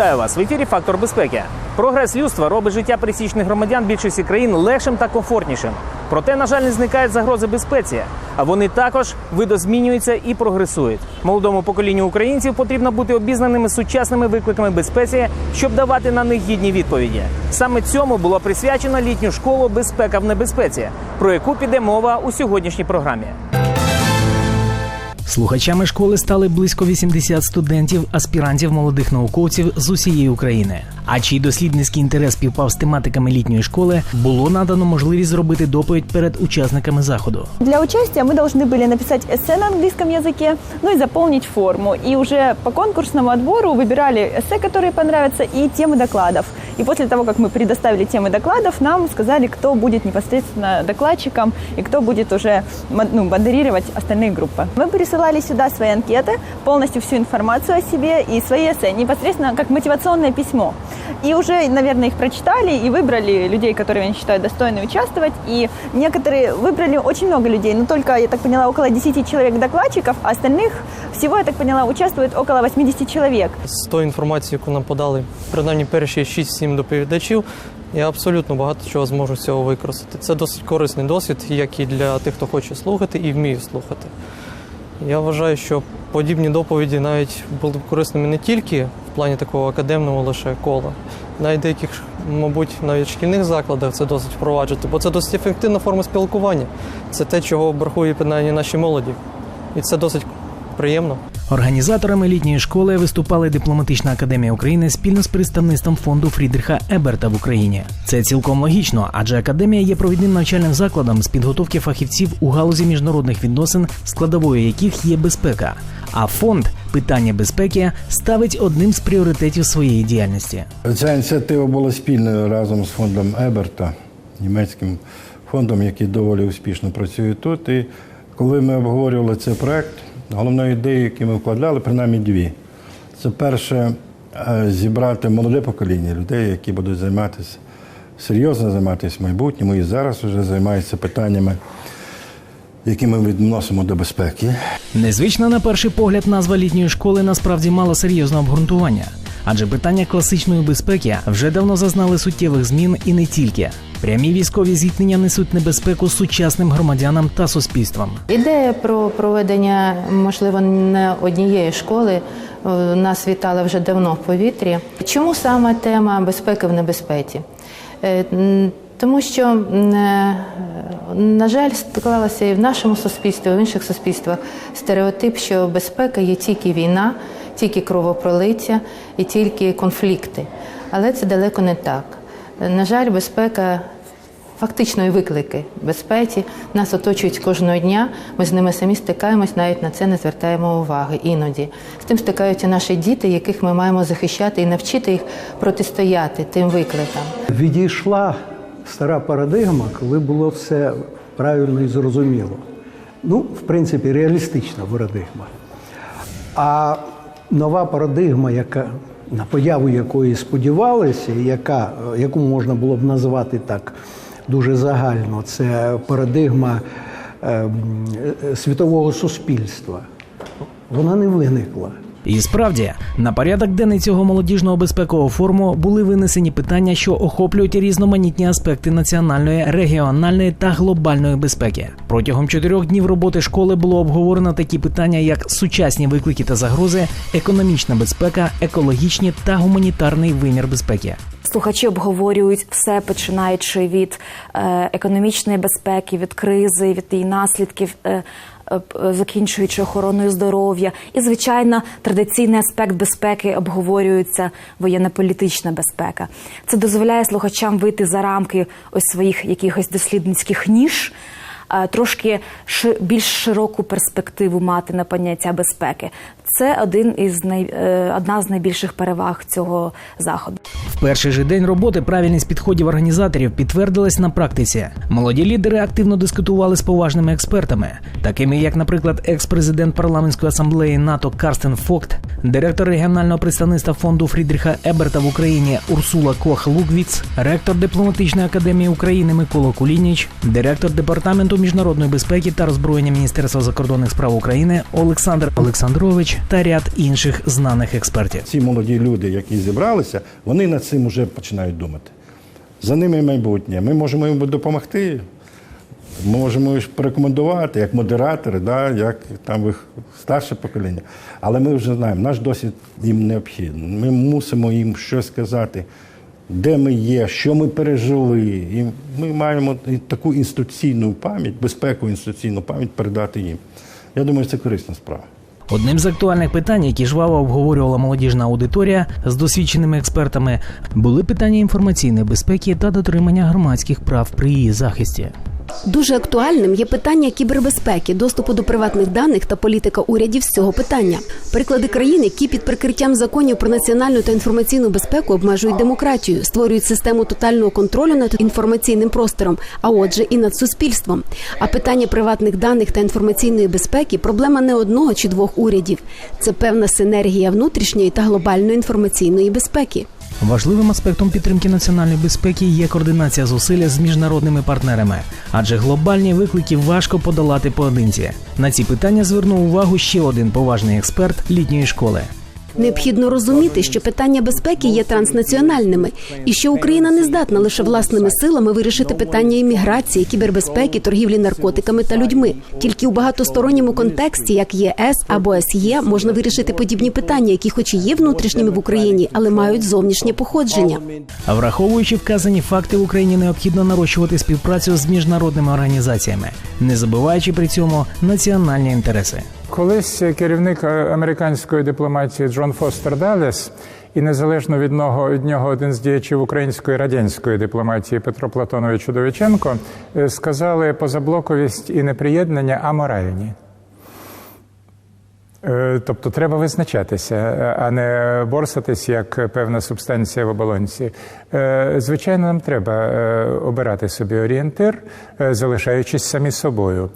Вітаю вас в ефірі Фактор безпеки. Прогрес людства робить життя пересічних громадян більшості країн легшим та комфортнішим. Проте, на жаль, не зникають загрози безпеці, а вони також видозмінюються і прогресують. Молодому поколінню українців потрібно бути обізнаними сучасними викликами безпеці, щоб давати на них гідні відповіді. Саме цьому було присвячено літню школу Безпека в небезпеці, про яку піде мова у сьогоднішній програмі. Слухачами школи стали близько 80 студентів, аспірантів, молодих науковців з усієї України А чий дослідницький інтерес співпав з тематиками літньої школи, було надано можливість зробити доповідь перед учасниками заходу. Для участия мы должны были написать эссе на английском языке, ну и заполнить форму. И уже по конкурсному отбору выбирали эссе, которые понравятся, и темы докладов. И после того, как мы предоставили темы докладов, нам сказали, кто будет непосредственно докладчиком и кто будет уже мо- ну, модерировать остальные группы. Мы присылали сюда свои анкеты, полностью всю информацию о себе и свои эссе, непосредственно как мотивационное письмо. И уже, наверное, их прочитали и выбрали людей, которые они считают достойны участвовать. И некоторые выбрали очень много людей, но только, я так поняла, около 10 человек докладчиков, а остальных всего, я так поняла, участвует около 80 человек. З тої інформації, яку нам подали, принаймні перші 6-7 доповідачів, я абсолютно багато чого зможу з цього використати. Це досить корисний досвід, як і для тих, хто хоче слухати і вміє слухати. Я вважаю, що подібні доповіді навіть були б корисними не тільки в плані такого академного лише кола, навіть деяких, мабуть, навіть шкільних закладах це досить впроваджувати, бо це досить ефективна форма спілкування. Це те, чого бракує принаймні нашій молоді. І це досить приємно. Організаторами літньої школи виступали дипломатична академія України спільно з представництвом фонду Фрідріха Еберта в Україні. Це цілком логічно, адже академія є провідним навчальним закладом з підготовки фахівців у галузі міжнародних відносин, складовою яких є безпека. А фонд питання безпеки ставить одним з пріоритетів своєї діяльності. Ця ініціатива була спільною разом з фондом Еберта, німецьким фондом, який доволі успішно працює тут. І коли ми обговорювали цей проект, головною ідеєю, яку ми вкладали, принаймні дві. Це перше е, зібрати молоде покоління людей, які будуть займатися серйозно займатися в майбутньому і зараз вже займаються питаннями, які ми відносимо до безпеки. Незвична на перший погляд назва літньої школи насправді мала серйозне обґрунтування, адже питання класичної безпеки вже давно зазнали суттєвих змін і не тільки. Прямі військові зіткнення несуть небезпеку сучасним громадянам та суспільствам. Ідея про проведення, можливо, не однієї школи е, нас вітала вже давно в повітрі. Чому саме тема безпеки в небезпеці? Е, Тому що, е, на жаль, склалося і в нашому суспільстві, і в інших суспільствах стереотип, що безпека є тільки війна, тільки кровопролиття і тільки конфлікти. Але це далеко не так. На жаль, безпека Фактично і виклики безпеці нас оточують кожного дня. Ми з ними самі стикаємось, навіть на це не звертаємо уваги іноді. З тим стикаються наші діти, яких ми маємо захищати і навчити їх протистояти тим викликам. Відійшла стара парадигма, коли було все правильно і зрозуміло. Ну, в принципі, реалістична парадигма. А нова парадигма, яка на появу якої сподівалися, яка, яку можна було б назвати так дуже загально, це парадигма е, м, е, світового суспільства. Вона не виникла. І справді, на порядок денний цього молодіжного безпекового форуму були винесені питання, що охоплюють різноманітні аспекти національної, регіональної та глобальної безпеки. Протягом чотирьох днів роботи школи було обговорено такі питання, як сучасні виклики та загрози, економічна безпека, екологічні та гуманітарний вимір безпеки. Слухачі обговорюють все, починаючи від е, економічної безпеки, від кризи, від її наслідків, е, закінчуючи охороною здоров'я. І, звичайно, традиційний аспект безпеки обговорюється воєнно-політична безпека. Це дозволяє слухачам вийти за рамки ось своїх якихось дослідницьких ніж. Е, Трошки більш широку перспективу мати на поняття безпеки. Це один із най, е, одна з найбільших переваг цього заходу. В перший же день роботи правильність підходів організаторів підтвердилась на практиці. Молоді лідери активно дискутували з поважними експертами, такими як, наприклад, екс-президент парламентської асамблеї НАТО Карстен Фокт, директор регіонального представництва фонду Фрідріха Еберта в Україні Урсула Кох Луквіц, ректор дипломатичної академії України Микола Кулініч, директор департаменту міжнародної безпеки та роззброєння Міністерства закордонних справ України Олександр Олександрович та ряд інших знаних експертів. Ці молоді люди, які зібралися, вони над цим вже починають думати. За ними майбутнє. Ми можемо їм допомогти. Ми можемо їх порекомендувати як модератори, да, як там їх старше покоління. Але ми вже знаємо, наш досвід їм необхідний. Ми мусимо їм щось сказати, де ми є, що ми пережили. І ми маємо таку інституційну пам'ять, безпекову інституційну пам'ять передати їм. Я думаю, це корисна справа. Одним з актуальних питань, які жваво обговорювала молодіжна аудиторія з досвідченими експертами, були питання інформаційної безпеки та дотримання громадських прав при її захисті. Дуже актуальним є питання кібербезпеки, доступу до приватних даних та політика урядів з цього питання. Приклади країн, які під прикриттям законів про національну та інформаційну безпеку обмежують демократію, створюють систему тотального контролю над інформаційним простором, а отже, і над суспільством. А питання приватних даних та інформаційної безпеки проблема не одного чи двох урядів. Це певна синергія внутрішньої та глобальної інформаційної безпеки. Важливим аспектом підтримки національної безпеки є координація зусилля з міжнародними партнерами, адже глобальні виклики важко подолати поодинці. На ці питання звернув увагу ще один поважний експерт літньої школи. Необхідно розуміти, що питання безпеки є транснаціональними, і що Україна не здатна лише власними силами вирішити питання імміграції, кібербезпеки, торгівлі наркотиками та людьми. Тільки у багатосторонньому контексті, як ЄС або СЄ, можна вирішити подібні питання, які, хоч і є внутрішніми в Україні, але мають зовнішнє походження. А враховуючи вказані факти, в Україні необхідно нарощувати співпрацю з міжнародними організаціями, не забуваючи при цьому національні інтереси. Колись керівник е, американської дипломатії Джон Фостер Даллес і незалежно від нього від нього один з діячів української радянської дипломатії Петро Платонович Удовиченко е, сказали позаблоковість і неприєднання аморальні. Е, Тобто треба визначатися, а не борсатись як певна субстанція в оболонці. Е, Звичайно, нам треба е, обирати собі орієнтир, залишаючись самі собою.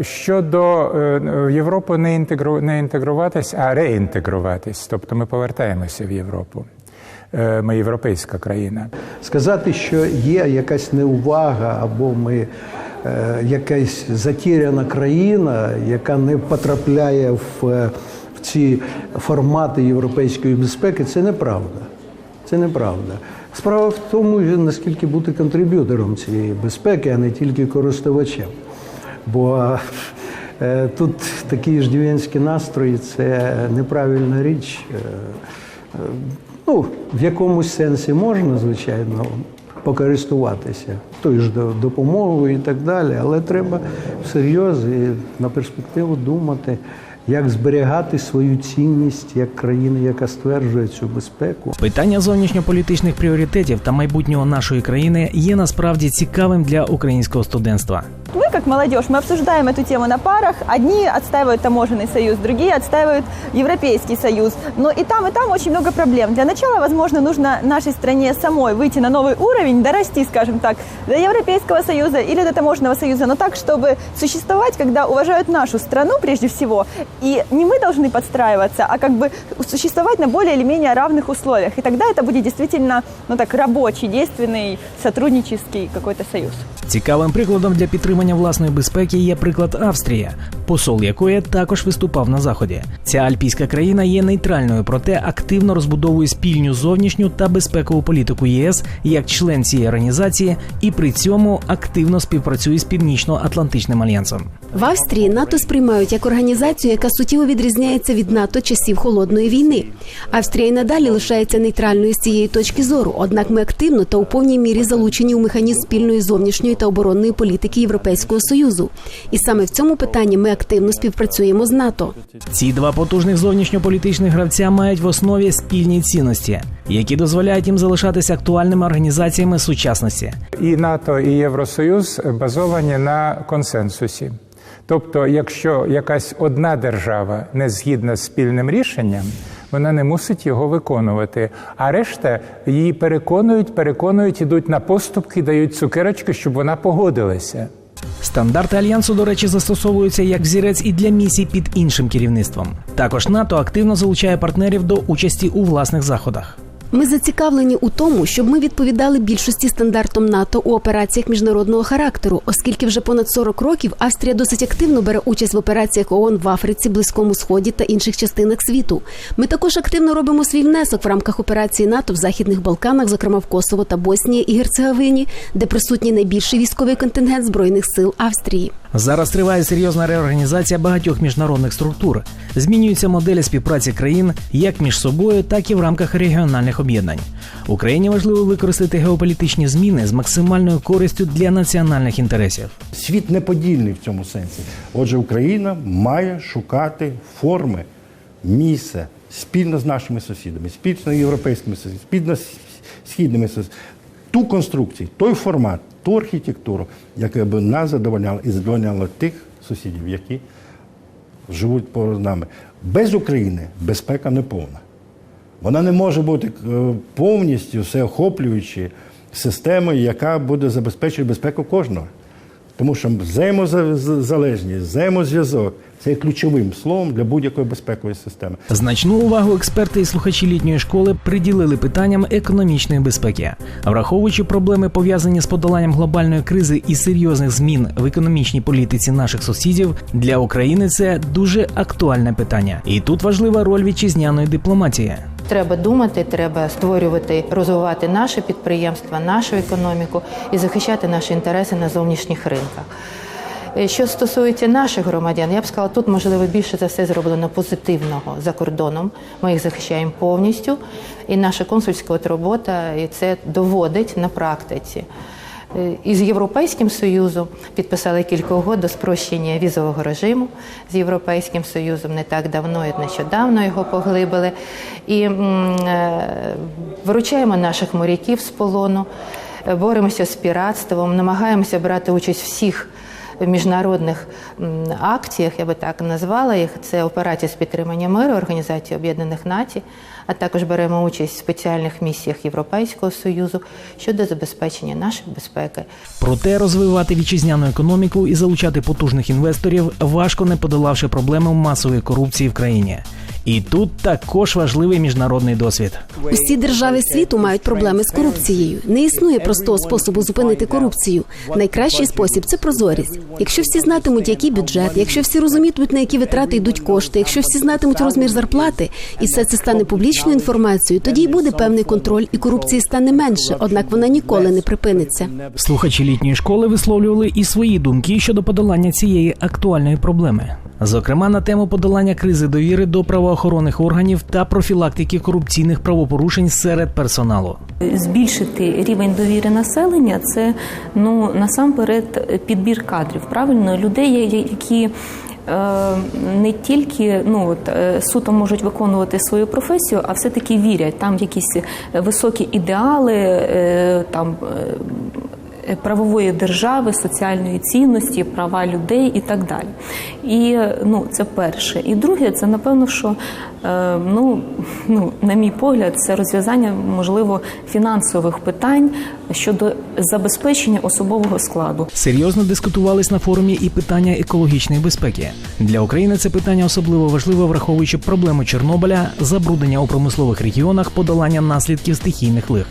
Щодо в Європу не інтегру не інтегруватись, а реінтегруватись. Тобто ми повертаємося в Європу. Ми європейська країна. Сказати, що є якась неувага або ми якась затіряна країна, яка не потрапляє в, е, в ці формати європейської безпеки, це неправда. Це неправда. Справа в тому, наскільки бути контриб'ютором цієї безпеки, а не тільки користувачем. Бо е, тут такі ждів'янські настрої це неправильна річ. Е, е, ну, в якомусь сенсі можна, звичайно, покористуватися тою ж допомогою і так далі, але треба всерйоз і на перспективу думати, як зберігати свою цінність як країни, яка стверджує цю безпеку. Питання зовнішньополітичних пріоритетів та майбутнього нашої країни є насправді цікавим для українського студентства. Мы, как молодежь, мы обсуждаем эту тему на парах. Одни отстаивают таможенный союз, другие отстаивают Европейский союз. Но и там, и там очень много проблем. Для начала, возможно, нужно нашей стране самой выйти на новый уровень, дорасти, скажем так, до Европейского союза или до таможенного союза, но так, чтобы существовать, когда уважают нашу страну прежде всего. И не мы должны подстраиваться, а как бы существовать на более или менее равных условиях. И тогда это будет действительно, ну так, рабочий, действенный, сотруднический какой-то союз. Цікавим прикладом для підтримання власної безпеки є приклад Австрія, посол якої також виступав на заході. Ця альпійська країна є нейтральною, проте активно розбудовує спільну зовнішню та безпекову політику ЄС як член цієї організації, і при цьому активно співпрацює з Північно-Атлантичним альянсом. В Австрії НАТО сприймають як організацію, яка суттєво відрізняється від НАТО часів холодної війни. Австрія й надалі лишається нейтральною з цієї точки зору. Однак ми активно та у повній мірі залучені у механізм спільної зовнішньої та оборонної політики Європейського союзу. І саме в цьому питанні ми активно співпрацюємо з НАТО. Ці два потужних зовнішньополітичних гравця мають в основі спільні цінності, які дозволяють їм залишатися актуальними організаціями сучасності. І НАТО, і Євросоюз базовані на консенсусі. Тобто, якщо якась одна держава не згідна з спільним рішенням, вона не мусить його виконувати. А решта її переконують, переконують, ідуть на поступки, дають цукерочки, щоб вона погодилася. Стандарти альянсу, до речі, застосовуються як взірець і для місій під іншим керівництвом. Також НАТО активно залучає партнерів до участі у власних заходах. Ми зацікавлені у тому, щоб ми відповідали більшості стандартам НАТО у операціях міжнародного характеру, оскільки вже понад 40 років Австрія досить активно бере участь в операціях ООН в Африці, Близькому Сході та інших частинах світу. Ми також активно робимо свій внесок в рамках операції НАТО в Західних Балканах, зокрема в Косово та Боснії і Герцеговині, де присутній найбільший військовий контингент збройних сил Австрії. Зараз триває серйозна реорганізація багатьох міжнародних структур. Змінюються моделі співпраці країн як між собою, так і в рамках регіональних об'єднань. Україні важливо використати геополітичні зміни з максимальною користю для національних інтересів. Світ неподільний в цьому сенсі. Отже, Україна має шукати форми, місце спільно з нашими сусідами, спільно з європейськими сусідами, спільно з східними сусідами. Ту конструкцію, той формат, ту архітектуру, яка б нас задовольняла і задовольняла тих сусідів, які живуть поруч з нами. Без України безпека не повна. Вона не може бути е, повністю всеохоплюючою системою, яка буде забезпечувати безпеку кожного. Тому що взаємозалежність, взаємозв'язок це є ключовим словом для будь-якої безпекової системи. Значну увагу експерти і слухачі літньої школи приділили питанням економічної безпеки, враховуючи проблеми пов'язані з подоланням глобальної кризи і серйозних змін в економічній політиці наших сусідів. Для України це дуже актуальне питання, і тут важлива роль вітчизняної дипломатії. Треба думати, треба створювати, розвивати наше підприємства, нашу економіку і захищати наші інтереси на зовнішніх ринках. Е, Що стосується наших громадян, я б сказала, тут можливо більше за все зроблено позитивного за кордоном. Ми їх захищаємо повністю, і наша консульська от робота і це доводить на практиці. Е, Із Європейським Союзом підписали кілька угод до спрощення візового режиму з Європейським Союзом не так давно і нещодавно його поглибили. І е, виручаємо наших моряків з полону, е, боремося з піратством, намагаємося брати участь всіх міжнародних акціях, я би так назвала їх. Це операція з підтримання миру Організації Об'єднаних Націй, а також беремо участь в спеціальних місіях Європейського Союзу щодо забезпечення нашої безпеки. Проте розвивати вітчизняну економіку і залучати потужних інвесторів важко не подолавши проблему масової корупції в країні. І тут також важливий міжнародний досвід. Усі держави світу мають проблеми з корупцією. Не існує простого способу зупинити корупцію. Найкращий спосіб це прозорість. Якщо всі знатимуть, який бюджет, якщо всі розумітимуть, на які витрати йдуть кошти, якщо всі знатимуть розмір зарплати, і все це стане публічною інформацією, тоді й буде певний контроль, і корупції стане менше. Однак вона ніколи не припиниться. Слухачі літньої школи висловлювали і свої думки щодо подолання цієї актуальної проблеми. Зокрема, на тему подолання кризи довіри до правоохоронних органів та профілактики корупційних правопорушень серед персоналу. Збільшити рівень довіри населення це ну насамперед підбір кадрів, правильно людей, які е, не тільки ну от е, суто можуть виконувати свою професію, а все таки вірять там якісь високі ідеали, е, там. Е, Правової держави, соціальної цінності, права людей і так далі. І ну це перше. І друге, це напевно, що е, ну, ну, на мій погляд, це розв'язання можливо фінансових питань щодо забезпечення особового складу. Серйозно дискутувались на форумі і питання екологічної безпеки. Для України це питання особливо важливе, враховуючи проблему Чорнобиля, забруднення у промислових регіонах, подолання наслідків стихійних лих.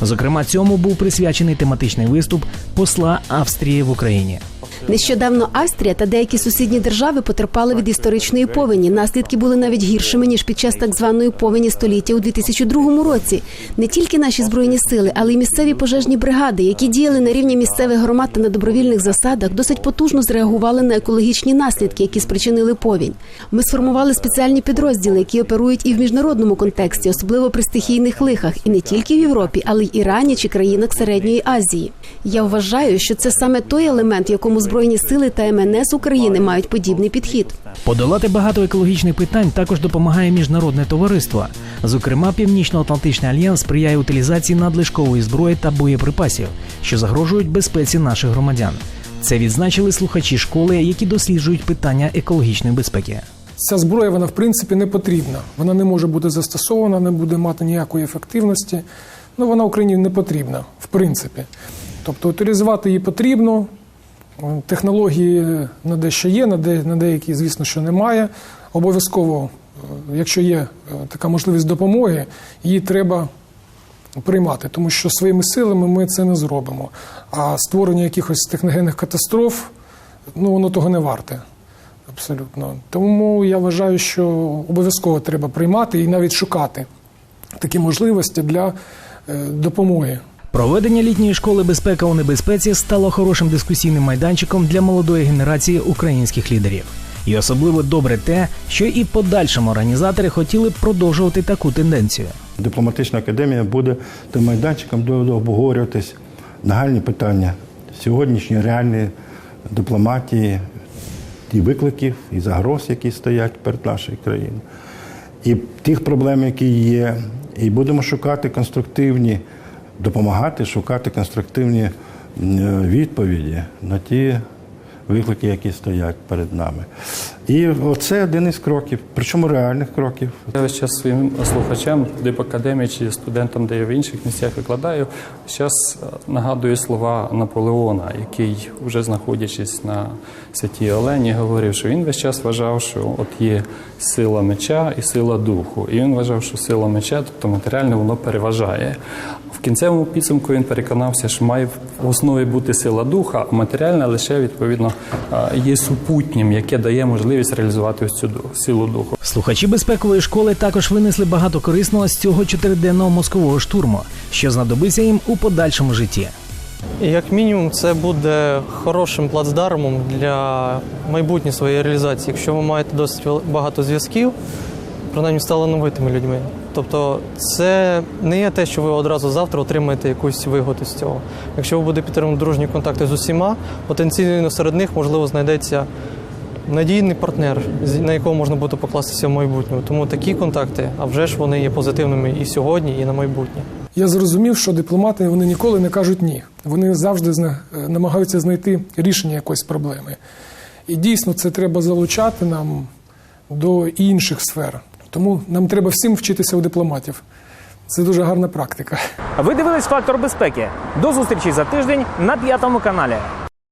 Зокрема, цьому був присвячений тематичний виступ посла Австрії в Україні. Нещодавно Австрія та деякі сусідні держави потерпали від історичної повені. Наслідки були навіть гіршими ніж під час так званої повені століття у 2002 році. Не тільки наші збройні сили, але й місцеві пожежні бригади, які діяли на рівні місцевих громад та на добровільних засадах, досить потужно зреагували на екологічні наслідки, які спричинили повінь. Ми сформували спеціальні підрозділи, які оперують і в міжнародному контексті, особливо при стихійних лихах, і не тільки в Європі, але й Ірані чи країнах Середньої Азії. Я вважаю, що це саме той елемент, якому збройні сили та МНС України мають подібний підхід. Подолати багато екологічних питань також допомагає міжнародне товариство. Зокрема, Північно-Атлантичний альянс сприяє утилізації надлишкової зброї та боєприпасів, що загрожують безпеці наших громадян. Це відзначили слухачі школи, які досліджують питання екологічної безпеки. Ця зброя вона в принципі не потрібна. Вона не може бути застосована, не буде мати ніякої ефективності. Ну вона Україні не потрібна, в принципі. Тобто утилізувати її потрібно. Технології на дещо є, на, де, на деякі, звісно, що немає. Обов'язково, е, якщо є е, така можливість допомоги, її треба приймати, тому що своїми силами ми це не зробимо. А створення якихось техногенних катастроф, ну воно того не варте. Абсолютно. Тому я вважаю, що обов'язково треба приймати і навіть шукати такі можливості для е, допомоги. Проведення літньої школи безпека у небезпеці стало хорошим дискусійним майданчиком для молодої генерації українських лідерів. І особливо добре те, що і подальшому організатори хотіли продовжувати таку тенденцію. Дипломатична академія буде тим майданчиком, де обговорюватись нагальні питання сьогоднішньої реальної дипломатії, і викликів, і загроз, які стоять перед нашою країною, і тих проблем, які є. І будемо шукати конструктивні, допомагати шукати конструктивні відповіді на ті виклики, які стоять перед нами. І оце один із кроків, причому реальних кроків. Я весь час своїм слухачам, де в академії чи студентам, де я в інших місцях викладаю, зараз нагадую слова Наполеона, який, вже знаходячись на святій Олені, говорив, що він весь час вважав, що от є сила меча і сила духу. І він вважав, що сила меча, тобто матеріальне, воно переважає. В кінцевому підсумку він переконався, що має в основі бути сила духа, а матеріальна лише відповідно є супутнім, яке дає можливість реалізувати ось цю силу духу. Слухачі безпекової школи також винесли багато корисного з цього чотириденного мозкового штурму, що знадобиться їм у подальшому житті. Як мінімум, це буде хорошим плацдармом для майбутньої своєї реалізації. Якщо ви маєте досить багато зв'язків, принаймні з талановитими людьми. Тобто це не є те, що ви одразу завтра отримаєте якусь вигоду з цього. Якщо ви будете підтримувати дружні контакти з усіма, потенційно серед них можливо знайдеться надійний партнер, на якого можна буде покластися в майбутньому. Тому такі контакти, а вже ж вони є позитивними і сьогодні, і на майбутнє. Я зрозумів, що дипломати вони ніколи не кажуть ні. Вони завжди зна- е, намагаються знайти рішення якоїсь проблеми. І дійсно це треба залучати нам до інших сфер. Тому нам треба всім вчитися у дипломатів. Це дуже гарна практика. Ви дивились фактор безпеки. До зустрічі за тиждень на п'ятому каналі.